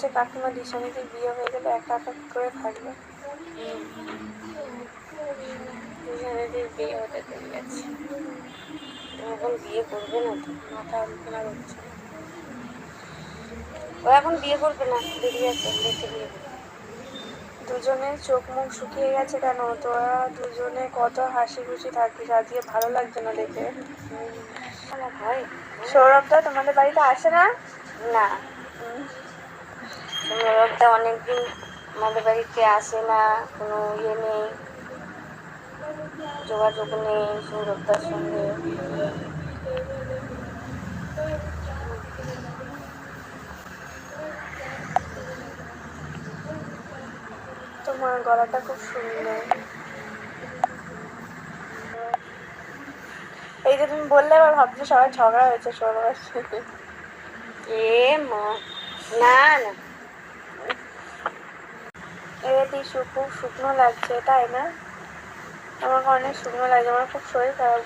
হচ্ছে কাকিমা দিশানিতে বিয়ে হয়ে গেলে একা একা কি করে থাকবে? দুজনেদের বিয়ে হতে দেরি আছে। এখন বিয়ে করবে না তো মাথা আলোচনা করছে। ও এখন বিয়ে করবে না দেরি আছে দেখে বিয়ে করবে। দুজনের চোখ মুখ শুকিয়ে গেছে কেন? তোরা দুজনে কত হাসি খুশি থাকিস আজকে ভালো লাগছে না দেখে। সৌরভদা তোমাদের বাড়িতে আসে না? না। সৌরভদা অনেকদিন আমাদের বাড়িতে আসে না, কোনো ইয়ে নেই, যোগাযোগ নেই, সৌরভদার সঙ্গে। তোমার গলাটা খুব সুন্দর। এই যে তুমি বললে, এবার ভাবছি সবাই ঝগড়া হয়েছে সৌরভের সাথে এ মা। না না। দিশু খুব শুকনো লাগছে, তাই না? আমার অনেক শুকনো লাগছে, আমার খুব শরীর খারাপ